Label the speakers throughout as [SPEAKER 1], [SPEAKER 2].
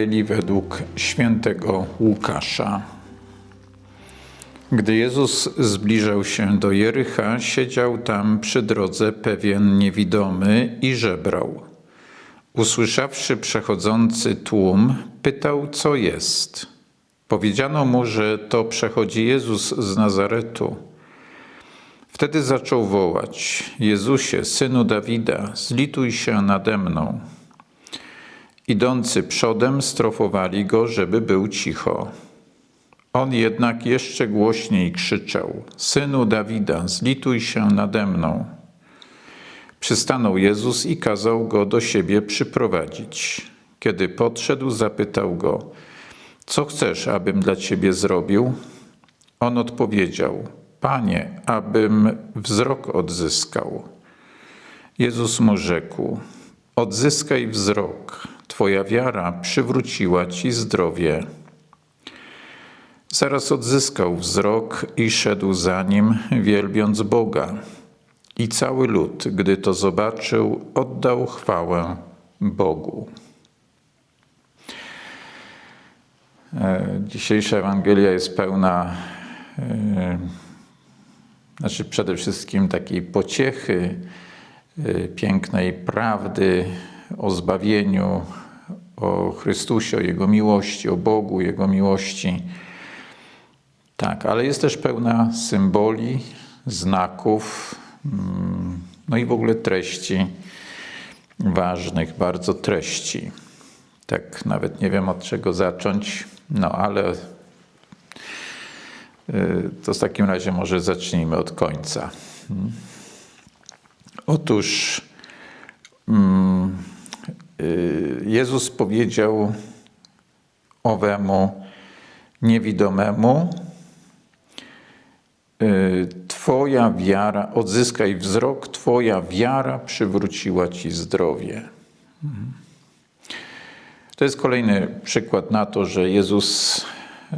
[SPEAKER 1] Ewangelii według świętego Łukasza. Gdy Jezus zbliżał się do Jericha, siedział tam przy drodze pewien niewidomy i żebrał. Usłyszawszy przechodzący tłum, pytał, co jest. Powiedziano mu, że to przechodzi Jezus z Nazaretu. Wtedy zaczął wołać: Jezusie, synu Dawida, zlituj się nade mną. Idący przodem strofowali go, żeby był cicho. On jednak jeszcze głośniej krzyczał: Synu Dawida, zlituj się nade mną. Przystanął Jezus i kazał go do siebie przyprowadzić. Kiedy podszedł, zapytał go: Co chcesz, abym dla ciebie zrobił? On odpowiedział: Panie, abym wzrok odzyskał. Jezus mu rzekł: Odzyskaj wzrok, Twoja wiara przywróciła ci zdrowie. Zaraz odzyskał wzrok i szedł za nim, wielbiąc Boga. I cały lud, gdy to zobaczył, oddał chwałę Bogu. E, Dzisiejsza Ewangelia jest pełna, e, znaczy przede wszystkim takiej pociechy, e, pięknej prawdy o zbawieniu, o Chrystusie, o Jego miłości, o Bogu, Jego miłości. Tak, ale jest też pełna symboli, znaków, mm, no i w ogóle treści ważnych, bardzo treści. Tak, nawet nie wiem od czego zacząć, no ale y, to w takim razie może zacznijmy od końca. Hmm. Otóż mm, Jezus powiedział owemu niewidomemu, y, Twoja wiara, odzyskaj wzrok, Twoja wiara przywróciła Ci zdrowie. To jest kolejny przykład na to, że Jezus, y,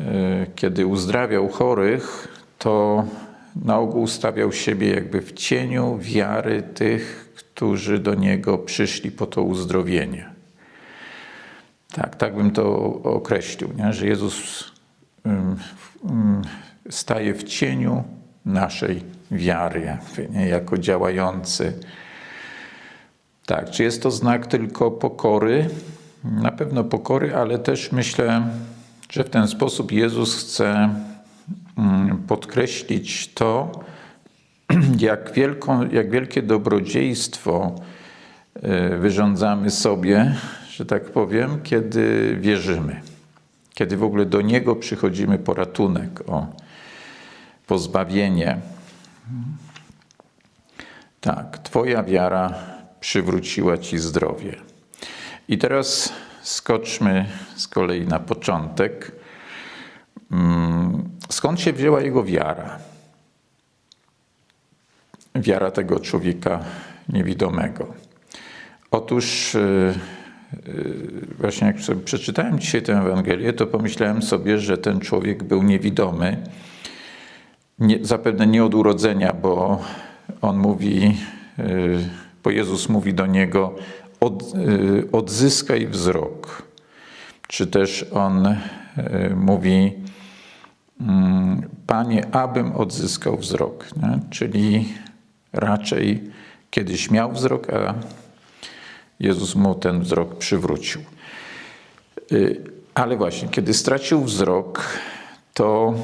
[SPEAKER 1] kiedy uzdrawiał chorych, to na ogół stawiał siebie jakby w cieniu wiary tych, którzy do Niego przyszli po to uzdrowienie. Tak, tak bym to określił, nie? że Jezus staje w cieniu naszej wiary, nie? jako działający. Tak, czy jest to znak tylko pokory? Na pewno pokory, ale też myślę, że w ten sposób Jezus chce podkreślić to, jak, wielką, jak wielkie dobrodziejstwo wyrządzamy sobie, że tak powiem, kiedy wierzymy. Kiedy w ogóle do Niego przychodzimy po ratunek, o pozbawienie. Tak, Twoja wiara przywróciła Ci zdrowie. I teraz skoczmy z kolei na początek. Skąd się wzięła jego wiara? Wiara tego człowieka niewidomego. Otóż właśnie jak przeczytałem dzisiaj tę Ewangelię, to pomyślałem sobie, że ten człowiek był niewidomy. Nie, zapewne nie od urodzenia, bo on mówi, bo Jezus mówi do niego, od, odzyskaj wzrok. Czy też on mówi, Panie, abym odzyskał wzrok. Nie? Czyli raczej kiedyś miał wzrok, a Jezus mu ten wzrok przywrócił. Ale właśnie, kiedy stracił wzrok, to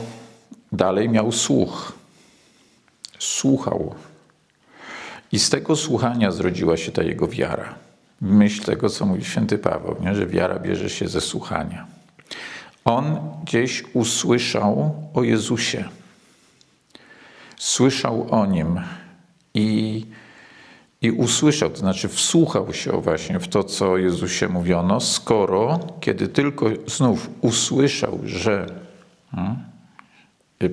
[SPEAKER 1] dalej miał słuch. Słuchał. I z tego słuchania zrodziła się ta jego wiara. Myśl tego, co mówi święty Paweł, nie? że wiara bierze się ze słuchania. On gdzieś usłyszał o Jezusie. Słyszał o nim i, i usłyszał, to znaczy wsłuchał się właśnie w to, co Jezusie mówiono, skoro, kiedy tylko znów usłyszał, że hmm,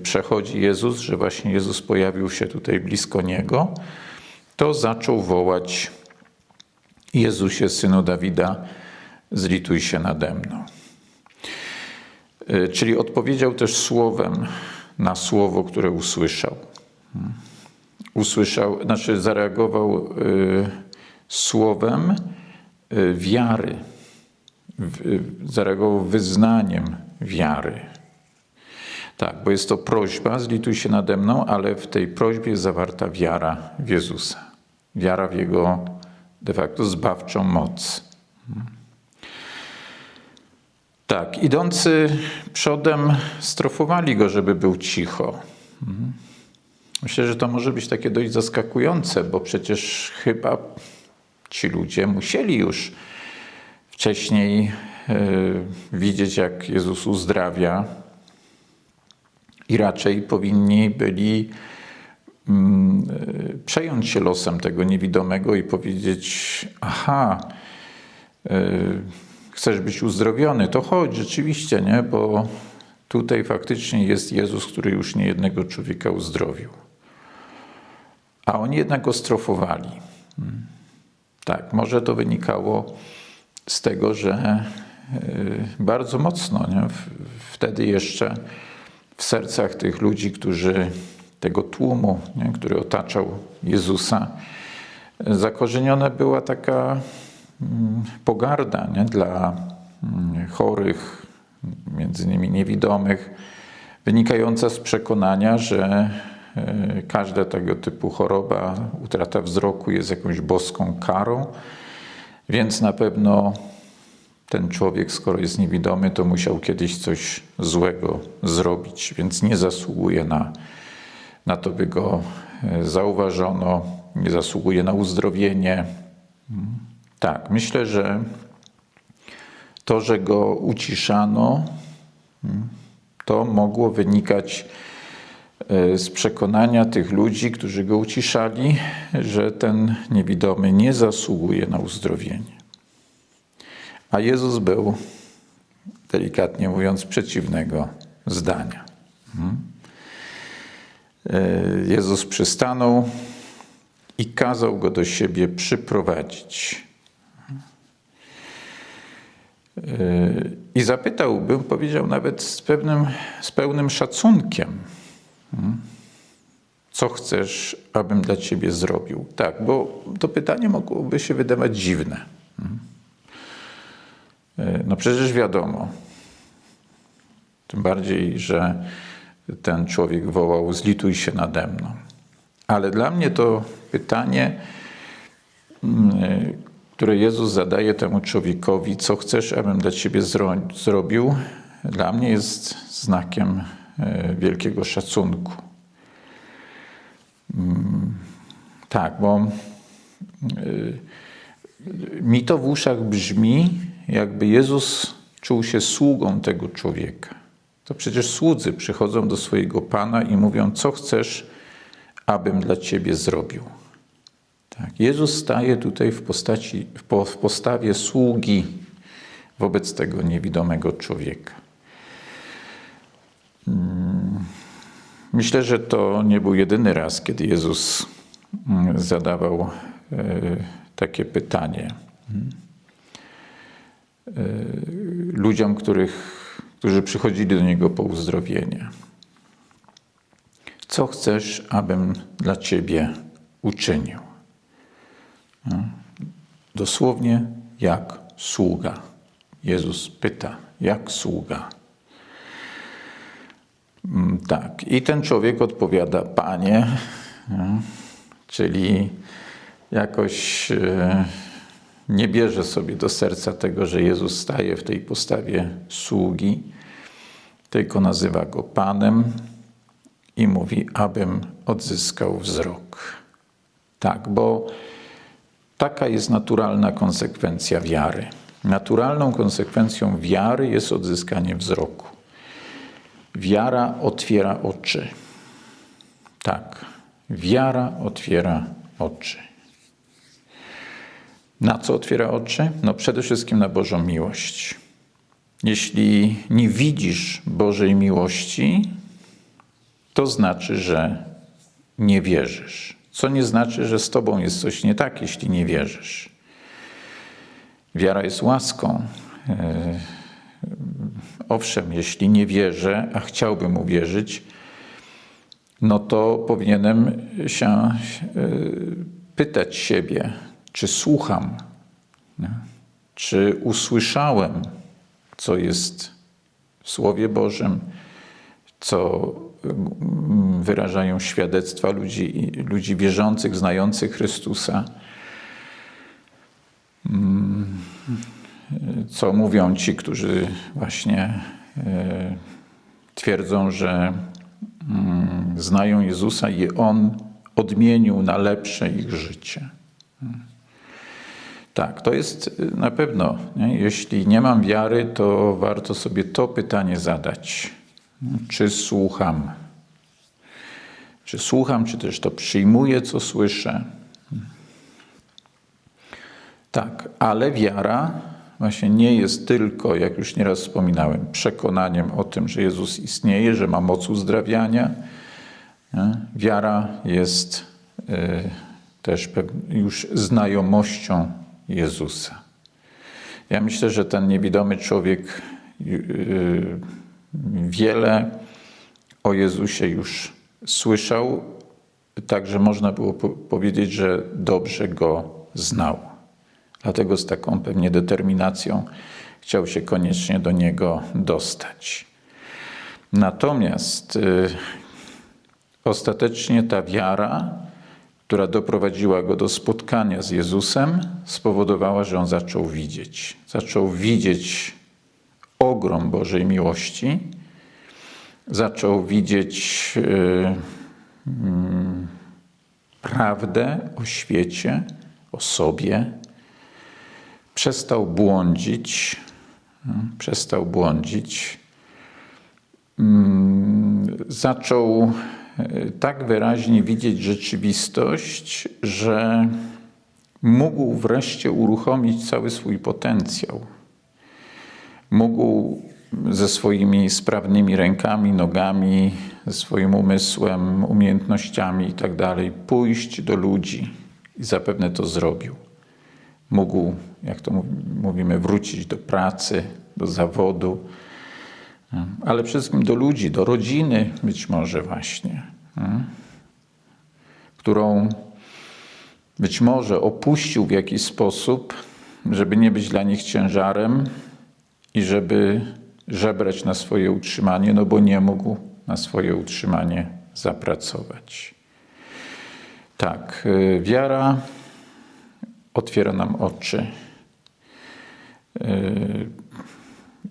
[SPEAKER 1] przechodzi Jezus, że właśnie Jezus pojawił się tutaj blisko niego, to zaczął wołać Jezusie, synu Dawida, zlituj się nade mną. Czyli odpowiedział też słowem na słowo, które usłyszał. Usłyszał, znaczy zareagował y, słowem y, wiary. w- zareagował wyznaniem wiary. Tak, bo jest to prośba, zlituj się nade mną, ale w tej prośbie jest zawarta wiara w Jezusa. Wiara w Jego de facto zbawczą moc. Tak, idący przodem strofowali go, żeby był cicho. Myślę, że to może być takie dość zaskakujące, bo przecież chyba ci ludzie musieli już wcześniej e, widzieć, jak Jezus uzdrawia i raczej powinni byli mm, e, przejąć się losem tego niewidomego i powiedzieć: Aha, e, chcesz być uzdrowiony, to chodź, rzeczywiście, nie? Bo tutaj faktycznie jest Jezus, który już niejednego człowieka uzdrowił. A oni jednak go strofowali. Mm. Tak, może to wynikało z tego, że y, bardzo mocno, nie? Wtedy jeszcze w sercach tych ludzi, którzy tego tłumu, nie? który otaczał Jezusa, zakorzeniona była taka mm, pogarda nie? dla mm, chorych, między innymi niewidomych, wynikająca z przekonania, że e, każda tego typu choroba, utrata wzroku jest jakąś boską karą, więc na pewno ten człowiek, skoro jest niewidomy, to musiał kiedyś coś złego zrobić, więc nie zasługuje na, na to, by go e, zauważono, nie zasługuje na uzdrowienie. Tak, myślę, że to, że go uciszano, to mogło wynikać e, z przekonania tych ludzi, którzy go uciszali, że ten niewidomy nie zasługuje na uzdrowienie. A Jezus był, delikatnie mówiąc, przeciwnego zdania. Mhm. E, Jezus przystanął i kazał go do siebie przyprowadzić. E, I zapytał, bym powiedział nawet z, pewnym, z pełnym szacunkiem, co chcesz, abym dla ciebie zrobił. Tak, bo to pytanie mogłoby się wydawać dziwne. Mhm. E, No przecież wiadomo, tym bardziej, że ten człowiek wołał: Zlituj się nade mną. Ale dla mnie to pytanie, mm, które Jezus zadaje temu człowiekowi, co chcesz, abym dla ciebie zro- zrobił, dla mnie jest znakiem e, wielkiego szacunku. Mm, Tak, bo y, mi to w uszach brzmi, jakby Jezus czuł się sługą tego człowieka. To przecież słudzy przychodzą do swojego Pana i mówią, co chcesz, abym dla Ciebie zrobił. Tak. Jezus staje tutaj w, postaci, w w postawie sługi wobec tego niewidomego człowieka. Mm, Myślę, że to nie był jedyny raz, kiedy Jezus mm, zadawał e, takie pytanie e, ludziom, których, którzy przychodzili do Niego po uzdrowienie. Co chcesz, abym dla Ciebie uczynił? No. Dosłownie jak sługa. Jezus pyta, jak sługa. Mm, Tak. I ten człowiek odpowiada, Panie, no, czyli jakoś e, nie bierze sobie do serca tego, że Jezus staje w tej postawie sługi, tylko nazywa go Panem i mówi, abym odzyskał wzrok. Tak, bo taka jest naturalna konsekwencja wiary. Naturalną konsekwencją wiary jest odzyskanie wzroku. Wiara otwiera oczy. Tak, wiara otwiera oczy. Na co otwiera oczy? No przede wszystkim na Bożą miłość. Jeśli nie widzisz Bożej miłości, to znaczy, że nie wierzysz. Co nie znaczy, że z tobą jest coś nie tak, jeśli nie wierzysz. Wiara jest łaską. Owszem, jeśli nie wierzę, a chciałbym uwierzyć, no to powinienem się e, pytać siebie, czy słucham. czy usłyszałem, co jest w Słowie Bożym, co mm, wyrażają świadectwa ludzi, ludzi wierzących, znających Chrystusa. Mm, Co mówią ci, którzy właśnie e, twierdzą, że mm, znają Jezusa i On odmienił na lepsze ich życie. Tak, to jest y, na pewno. Nie? Jeśli nie mam wiary, to warto sobie to pytanie zadać. Czy słucham? Czy słucham, czy też to przyjmuję, co słyszę? Tak, ale wiara właśnie nie jest tylko, jak już nieraz wspominałem, przekonaniem o tym, że Jezus istnieje, że ma moc uzdrawiania. Wiara jest y, też już znajomością Jezusa. Ja myślę, że ten niewidomy człowiek y, wiele o Jezusie już słyszał, także można było po- powiedzieć, że dobrze go znał. Dlatego z taką pewnie determinacją chciał się koniecznie do niego dostać. Natomiast y, ostatecznie ta wiara, która doprowadziła go do spotkania z Jezusem, spowodowała, że on zaczął widzieć. Zaczął widzieć ogrom Bożej miłości, zaczął widzieć y, mm, prawdę o świecie, o sobie, przestał błądzić, mm, przestał błądzić, Mm, zaczął e, tak wyraźnie widzieć rzeczywistość, że mógł wreszcie uruchomić cały swój potencjał. Mógł ze swoimi sprawnymi rękami, nogami, ze swoim umysłem, umiejętnościami itd. pójść do ludzi i zapewne to zrobił. Mógł, jak to mów- mówimy, wrócić do pracy, do zawodu, ale przede wszystkim do ludzi, do rodziny być może właśnie, mm, którą być może opuścił w jakiś sposób, żeby nie być dla nich ciężarem i żeby żebrać na swoje utrzymanie, no bo nie mógł na swoje utrzymanie zapracować. Tak, y, wiara otwiera nam oczy. Y,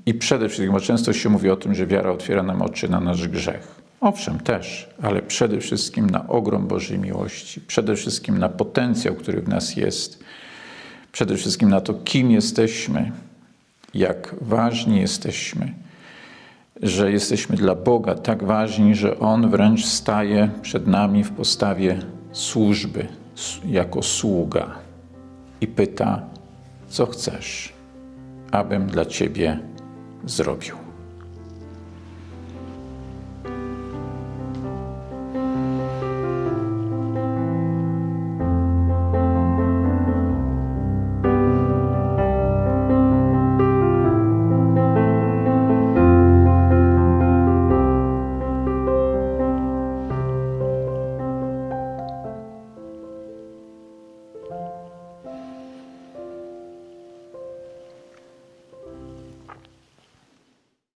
[SPEAKER 1] i przede wszystkim, bo często się mówi o tym, że wiara otwiera nam oczy na nasz grzech. Owszem, też, ale przede wszystkim na ogrom Bożej miłości, przede wszystkim na potencjał, który w nas jest, przede wszystkim na to, kim jesteśmy, jak ważni jesteśmy, że jesteśmy dla Boga tak ważni, że On wręcz staje przed nami w postawie służby, jako sługa i pyta, co chcesz, abym dla Ciebie zrobił.